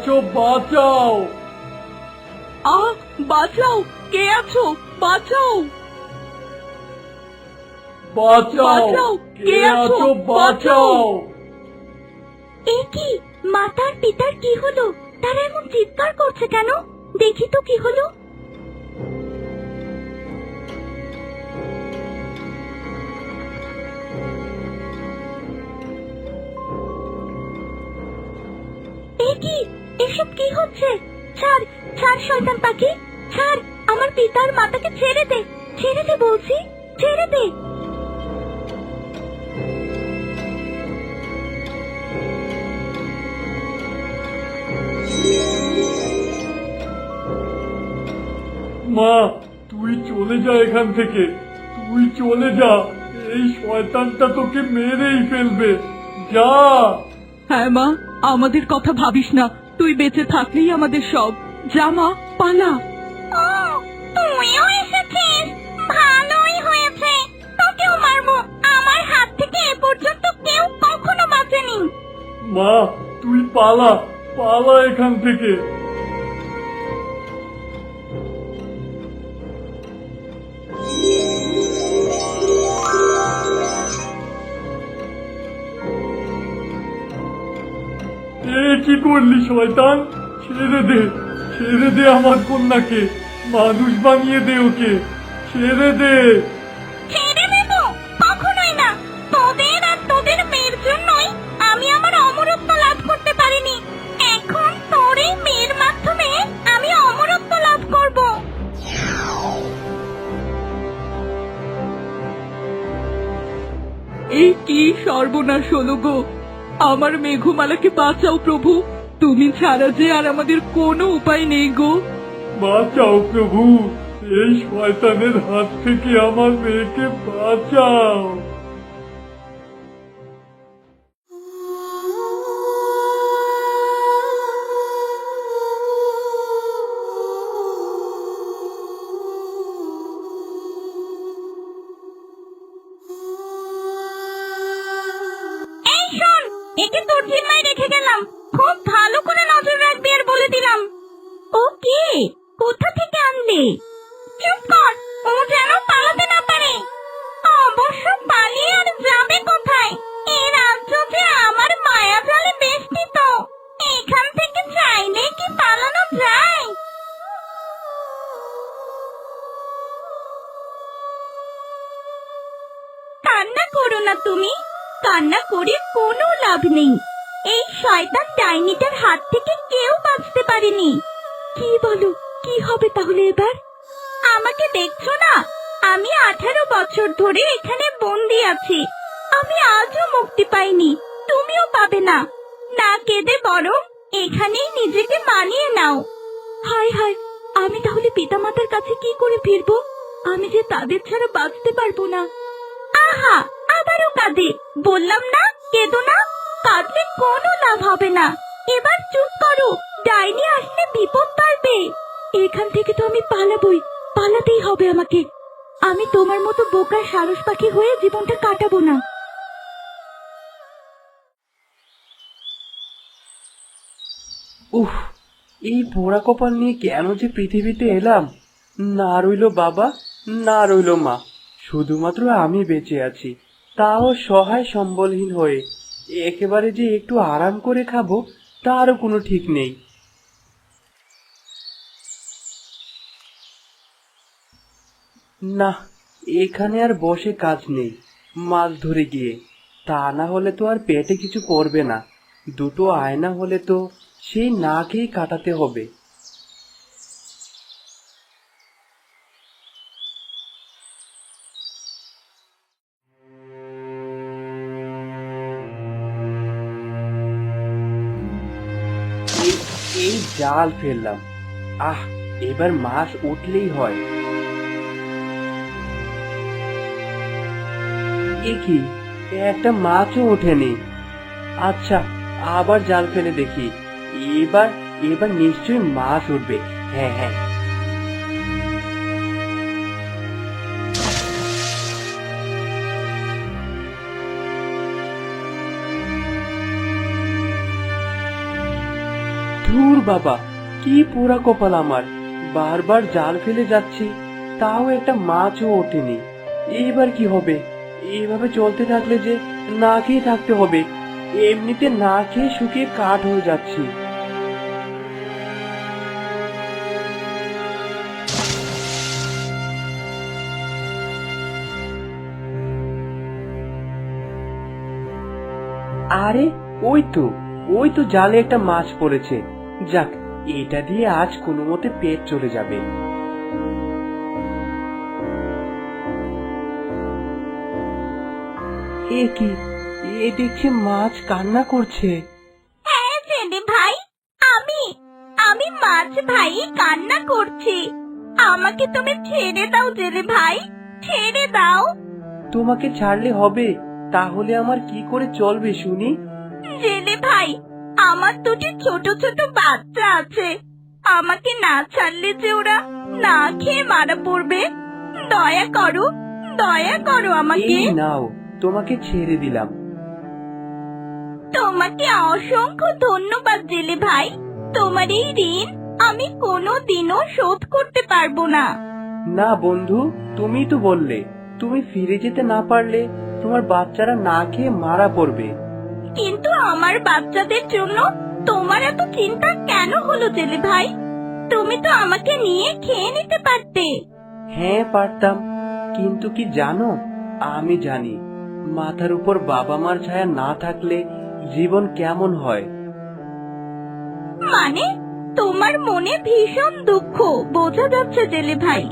আছো বাঁচাও। আ বাঁচাও। কে আছো? বাঁচাও। বাঁচাও। বাঁচাও, কে আছো? বাঁচাও। এ কি? মাতার পিতার কি হলো? তারা এমন চিৎকার করছে কেন? দেখি তো কি হলো। এসব কি হচ্ছে? ছাড় ছাড় শয়তান পাখি। ছাড় আমার পিতার মাতাকে ছেড়ে দে ছেড়ে দে বলছি ছেড়ে দে। মা তুই চলে যা এখান থেকে। তুই চলে যা। এই শয়তানটা তোকে মেরেই ফেলবে। যা। হ্যাঁ মা আমাদের কথা ভাবিস না। তুই বেঁচে থাকলেই আমাদের সব। জামা পালা। ও তুইও এসেছিস? ভালোই হয়েছে। তোকেও মারবো। আমার হাত থেকে এ পর্যন্ত কেউ কখনো বাঁচেনি। মা তুই পালা। পালা এখান থেকে। কি করলি শয়তান? ছেড়ে দে ছেড়ে দে আমার কন্যাকে। মানুষ বানিয়ে দে ওকে ছেড়ে দে। ছেড়ে দেব? কখনোই না। তোদের আর তোদের মেয়ের জন্যই আমি আমার অমরত্ব লাভ করতে পারিনি। এখন তোর এই মেয়ের মাধ্যমে আমি অমরত্ব লাভ করব। এই কি সর্বনাশ হলো গো? আমার মেঘমালাকে বাঁচাও প্রভু। তুমি ছাড়া যে আর আমাদের কোনো উপায় নেই গো। বাঁচাও প্রভু, এই শয়তানের হাত থেকে আমার মেয়েকে বাঁচাও। আমাকে দেখছ না? আমি আঠারো বছর ধরে এখানে বন্দি আছি। আমি আজও মুক্তি পাইনি। তুমিও পাবে না। না কেঁদে বরং এখানেই নিজেকে মানিয়ে নাও। হায় হায় আমি তাহলে পিতামাতার কাছে কি করে ফিরবো? আমি যে তাদের ছাড়া বাঁচতে পারব না। আহা, আবারও কাঁদে। বললাম না, কেঁদো না। কাঁদলে কোনো লাভ হবে না। এবার চুপ করো। ডাইনি আসলে বিপদ পারবে। এখান থেকে তো আমি পালাবই। পালাতেই হবে আমাকে। আমি তোমার মতো বোকার সারস পাখি হয়ে জীবনটা কাটাবো না। উফ, এই পোড়া কপাল নিয়ে কেন যে পৃথিবীতে এলাম? না রইল বাবা, না রইল মা। শুধুমাত্র আমি বেঁচে আছি, তাও সহায় সম্বলহীন হয়ে। একেবারে যে একটু আরাম করে খাব, তারও কোনো ঠিক নেই। না, এখানে আর বসে কাজ নেই মাছ ধরে গিয়ে। তা না হলে তো আর পেটে কিছু করবে না। দুটো আয়না হলে তো সেই না কাটাতে হবে। এই জাল ফেললাম। আহ, এবার মাছ উঠলেই হয়। কি? একটা মাছও ওঠেনি। আচ্ছা আবার জাল ফেলে দেখি। এবার এবার নিশ্চয়ই মাছ উঠবে। হ্যাঁ হ্যাঁ। ধুর বাবা, কি পোড়া কপাল আমার। বারবার জাল ফেলে যাচ্ছি, তাও একটা মাছও ওঠেনি। এইবার কি হবে? এইভাবে চলতে থাকলে যে না খেয়ে থাকতে হবে, এমনিতে না খেয়ে শুকিয়ে কাঠ হয়ে যাচ্ছি। আরে, ওই তো ওই তো জালে একটা মাছ পড়েছে। যাক, এটা দিয়ে আজ কোনো মতে পেট চলে যাবে। এ কি? এ দেখছি মাছ কান্না করছে। হ্যাঁ জেলে ভাই আমি আমি মাছ ভাই কান্না করছি। আমাকে তুমি ছেড়ে দাও জেলে ভাই ছেড়ে দাও। তোমাকে ছাড়লে হবে তাহলে আমার কি করে চলবে শুনি? জেলে ভাই আমার দুটি ছোট ছোট বাচ্চা আছে। আমাকে না ছাড়লে যে ওরা না খেয়ে মারা পড়বে। দয়া করো দয়া করো আমাকে। এই নাও তোমাকে ছেড়ে দিলাম। তোমাকে অসংখ্য ধন্যবাদ জেলে ভাই। তোমার এই ঋণ আমি কোনো দিনও শোধ করতে পারব না। না বন্ধু তুমি তো বললে তুমি ফিরে যেতে না পারলে তোমার বাচ্চারা না খেয়ে মারা পড়বে। কিন্তু আমার বাচ্চাদের জন্য তোমার এত চিন্তা কেন হলো জেলে ভাই? তুমি তো আমাকে নিয়ে খেয়ে নিতে পারতে। হ্যাঁ পারতাম। কিন্তু কি জানো? আমি জানি। মাথার উপর বাবা মার ছায়া না থাকলে জীবন কেমন হয়? মানে তোমার মনে ভীষণ দুঃখ বোঝা যাচ্ছে জেলে ভাই।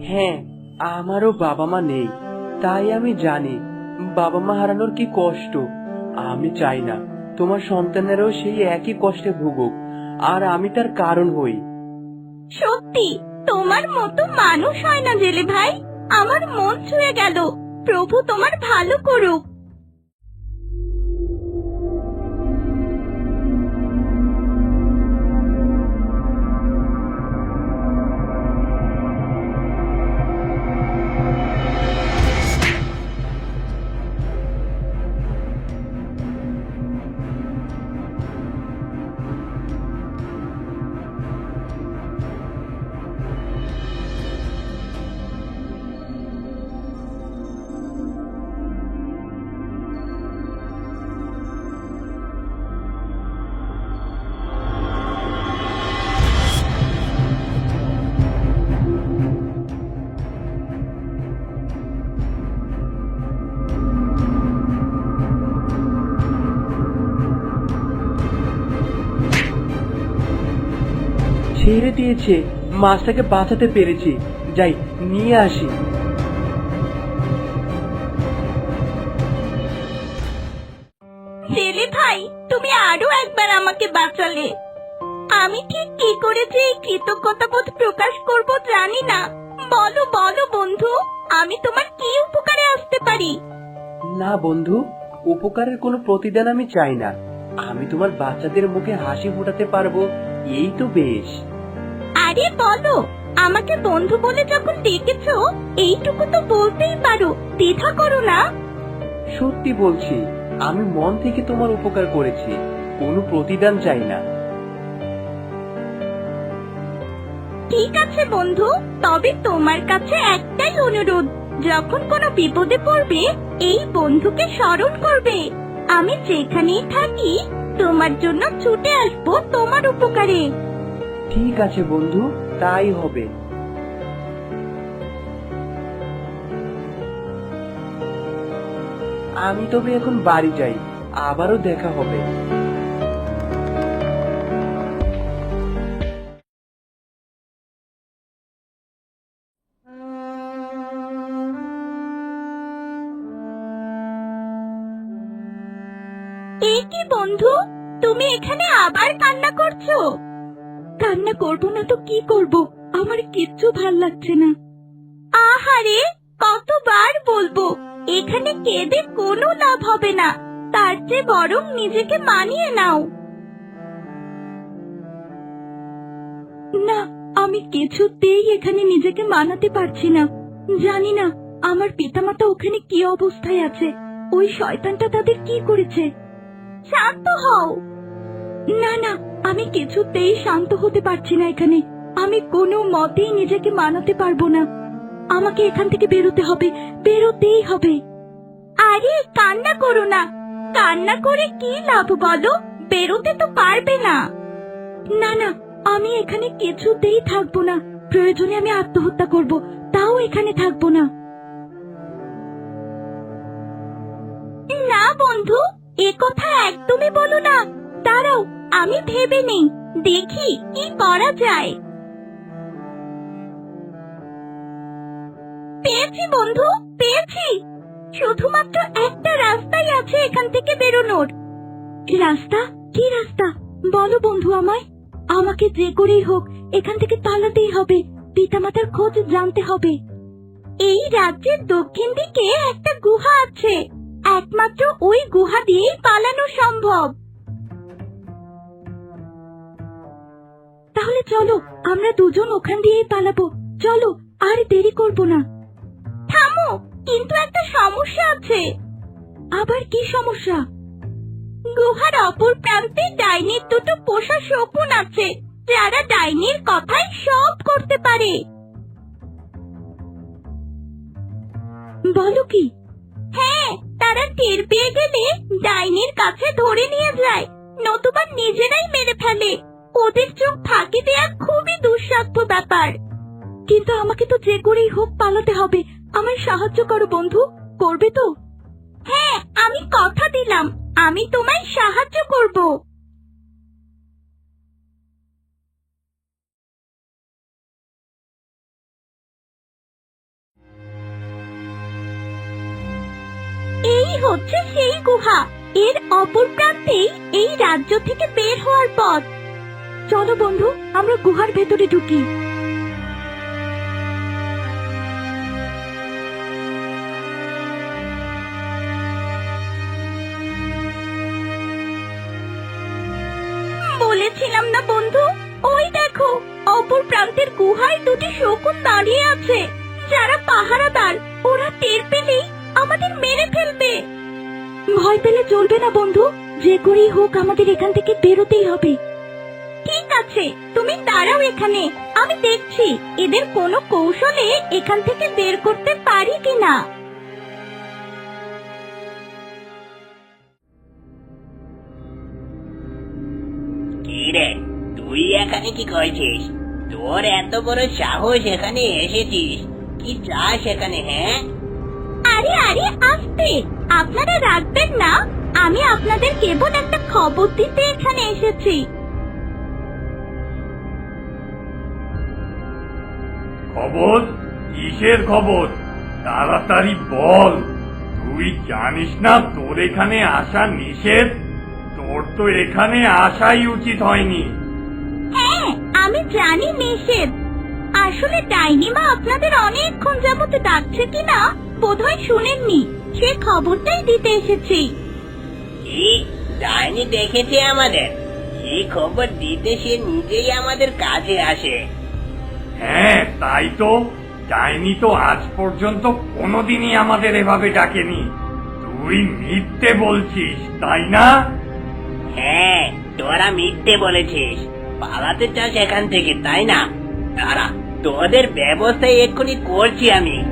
হ্যাঁ আমারও বাবা মা নেই তাই আমি জানি বাবা মা হারানোর কি কষ্ট? আমি চাই না তোমার সন্তানেরও সেই একই কষ্টে ভুগুক আর আমি তার কারণ হই। সত্যি তোমার মতো মানুষ হয় না জেলে ভাই আমার মন ছুঁয়ে গেল। প্রভু তোমার ভালো করুক। ছেড়ে দিয়েছে। মাছটাকে বাঁচাতে পেরেছি। যাই নিয়ে আসি। জেলে ভাই তুমি আরও একবার আমাকে বাঁচালে। আমি ঠিক কি করে যে এই কৃতজ্ঞতাবোধ প্রকাশ করব জানি না। বলো বলো বন্ধু আমি তোমার কি উপকারে আসতে পারি? না বন্ধু উপকারের কোনো প্রতিদান আমি চাই না। আমি তোমার বাচ্চাদের মুখে হাসি ফোটাতে পারব এই তো বেশ। আরে বলো। আমাকে বন্ধু বলে যখন ডেকেছো এইটুকু তো বলতেই পারো দ্বিধা করো না। সত্যি বলছি আমি মন থেকে তোমার উপকার করেছি কোনো প্রতিদান চাই না। ঠিক আছে বন্ধু তবে তোমার কাছে একটাই অনুরোধ যখন কোনো বিপদে পড়বে এই বন্ধুকে স্মরণ করবে। আমি যেখানেই থাকি তোমার জন্য ছুটে আসব তোমার উপকারে। ঠিক আছে, বন্ধু, তাই হবে। আমি তবে এখন বাড়ি যাই, আবারও দেখা হবে। বন্ধু, তুমি এখানে আবার কান্না করছ? কান্না করব না তো কি করব? আমার কিচ্ছু ভালো লাগছে না। আহারে, কতবার বলব, এখানে কেঁদে কোনো লাভ হবে না। তার চেয়ে বরং নিজেকে মানিয়ে নাও। না, আমি কিছুতেই এখানে নিজেকে মানাতে পারছি না। জানি না, আমার পিতামাতা ওখানে কি অবস্থায় আছে। ওই শয়তানটা তাদের কি করেছে? শান্ত হও। না না আমি কিছুতেই শান্ত হতে পারছি না এখানে। আমি কোনো মতেই নিজেকে মানাতে পারব না। আমাকে এখান থেকে বেরোতে হবে, বেরোতেই হবে। আরে, কান্না করো না। কান্না করে কি লাভ বলো? বেরোতে তো পারবে না। না না, আমি এখানে কিছুতেই থাকব না। প্রয়োজনে আমি আত্মহত্যা করব, তাও এখানে থাকব না। না, বন্ধু, এ কথা একদমই বলো না। দাঁড়াও আমি ভেবে নেই। দেখি কি করা যায়। পেয়েছি বন্ধু, পেয়েছি। শুধুমাত্র একটা রাস্তাই আছে এখান থেকে বেরোনোর। রাস্তা? কি রাস্তা? বলো বন্ধু আমায়। আমাকে যে করেই হোক, এখান থেকে পালাতেই হবে। পিতামাতার খোঁজ জানতে হবে। এই রাজ্যের দক্ষিণ দিকে একটা গুহা আছে। একমাত্র ওই গুহা দিয়েই পালানো সম্ভব। তাহলে চলো আমরা দুজন ওখান দিয়েই পালাবো। চলো আর দেরি করব না। থামো কিন্তু একটা সমস্যা আছে। আবার কি সমস্যা? গুহার অপর প্রান্তে ডাইনির দুটো পোষা শকুন আছে যারা ডাইনির কথাই সব করতে পারে। বলো কি? হ্যাঁ তারা টের পেয়ে গেলে ডাইনির কাছে ধরে নিয়ে যায় নতুবা নিজেরাই মেরে ফেলে। ওদের চোখ ফাঁকি দেয়া খুবই দুঃসাধ্য ব্যাপার। কিন্তু আমাকে তো যে করেই হোক পালাতে হবে। আমায় সাহায্য করো, বন্ধু। করবে তো? হ্যাঁ আমি কথা দিলাম। আমি তোমায় সাহায্য করব। এই হচ্ছে সেই গুহা। এর অপর প্রান্তেই এই রাজ্য থেকে বের হওয়ার পথ। চলো বন্ধু, আমরা গুহার ভেতরে ঢুকি। বলেছিলাম না বন্ধু? ওই দেখো, অপর প্রান্তের গুহায় দুটি শকুন দাঁড়িয়ে আছে। যারা পাহারাদার, ওরা টের পেলেই আমাদের মেরে ফেলবে। ভয় পেলে চলবে না বন্ধু, যে করেই হোক আমাদের এখান থেকে বেরোতেই হবে। আছে। তুমি দাঁড়াও এখানে। আমি দেখছি এদের কোনো কৌশলে এখান থেকে বের করতে পারি কিনা। কি রে তুই এখানে কি করছিস? তোর এত বড় সাহস এখানে এসেছিস। কি চাস এখানে হ্যাঁ? আরে আরে আস্তে! আপনারা রাখবেন না। আমি আপনাদের কেবল একটা খবর দিতে এখানে এসেছি। খবর? কিসের খবর? তাড়াতাড়ি বল। তুই জানিস না তোর এখানে আসা নিষেধ? তোর তো এখানে আসাই উচিত হয়নি। হ্যাঁ আমি জানি নিষেধ। আসলে ডাইনিমা আপনাদের অনেকক্ষণ যাবত ডাকছে কিনা বোধহয় শুনেননি। সে খবরটাই দিতে এসেছি। কি? ডাইনি দেখেছে আমাদের। কি খবর দিতে সে নিজেই আমাদের কাছে আসে। হ্যাঁ তাই তো। ডাইনি তো আজ পর্যন্ত, কোনোদিনই আমাদের এভাবে ডাকেনি। তুই মিথ্যে বলছিস, তাই না? হ্যাঁ তোরা মিথ্যে বলেছিস। পালাতে চাস এখান থেকে, তাই না? তারা তোদের ব্যবস্থায় এক্ষুনি করছি আমি।